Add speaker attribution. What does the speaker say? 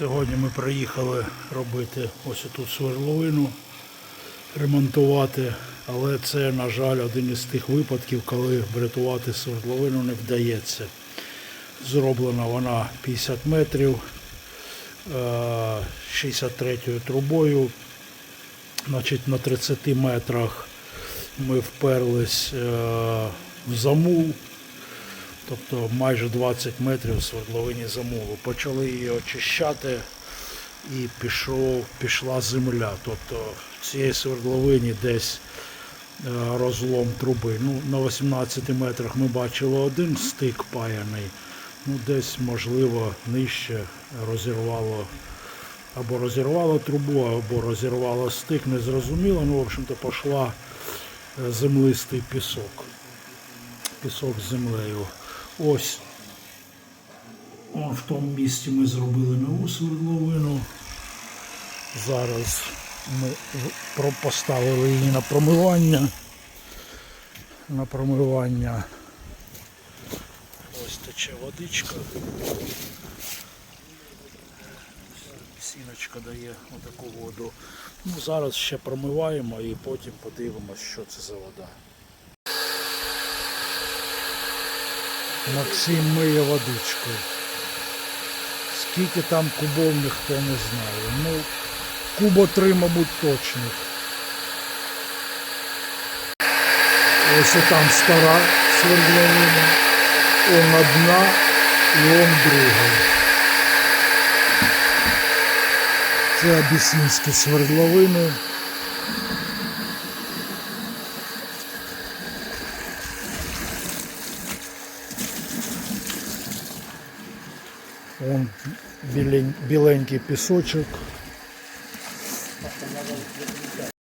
Speaker 1: Сьогодні ми приїхали робити ось тут свердловину, ремонтувати, але це, на жаль, один із тих випадків, коли врятувати свердловину не вдається. Зроблена вона 50 метрів, е, 63 трубою. Значить, на 30 метрах ми вперлись е, в замул, тобто майже 20 метрів свердловині замулу. Почали її очищати і пішов, пішла земля. Тобто в цій свердловині десь е, розлом труби. Ну, на 18 метрах ми бачили один стик паяний, ну десь, можливо, нижче розірвало або розірвало трубу, або розірвало стик, не зрозуміло. Ну, в общем-то, пішла е, землистий пісок. Пісок з землею. Ось. Вон в тому місці ми зробили нову свердловину. Зараз ми поставили її на промивання. На промивання. Ось тече водичка. Сіночка дає отаку воду. Ну, зараз ще промиваємо і потім подивимося, що це за вода. Максим миє водичкою. Скільки там кубов ніхто не знає. Ну, куба три, мабуть, точних. Ось там стара свердловина. Он одна і он друга. Це абісинські свердловини. Вон білень- біленький пісочок.